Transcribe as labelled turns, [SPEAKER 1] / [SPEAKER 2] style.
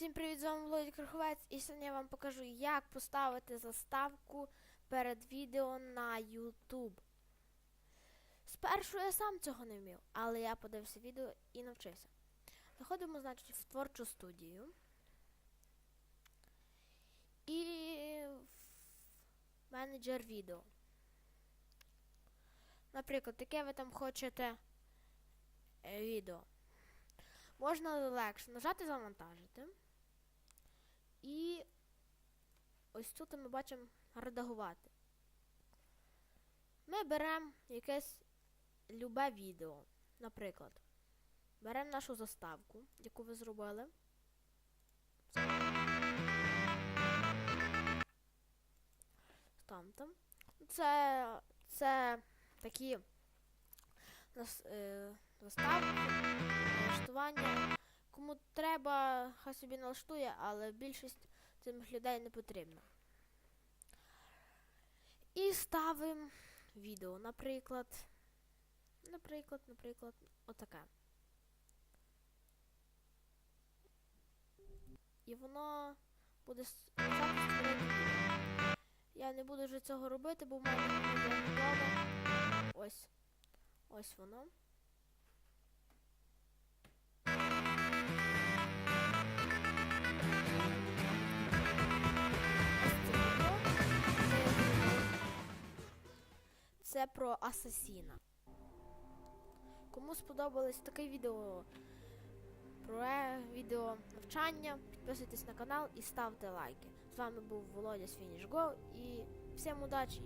[SPEAKER 1] Всім привіт, з вами Володя Краховець, і сьогодні я вам покажу, як поставити заставку перед відео на YouTube. Спершу я сам цього не вмів, але я подивився відео і навчився. Заходимо, значить, в творчу студію. І в менеджер відео. Наприклад, яке ви там хочете е, відео. Можна легше нажати завантажити. І ось тут ми бачимо редагувати. Ми беремо якесь любе відео. Наприклад, беремо нашу заставку, яку ви зробили. Там там. Це, це такі нас- е, заставки, налаштування. Кому треба, хай собі налаштує, але більшість цих людей не потрібно. І ставимо відео, наприклад. Наприклад, наприклад, отаке. І воно буде. Я не буду вже цього робити, бо в мене є. Ось. Ось воно. Це про асасіна. Кому сподобалось таке відео про відео навчання, підписуйтесь на канал і ставте лайки. З вами був Володя Finish і всім удачі!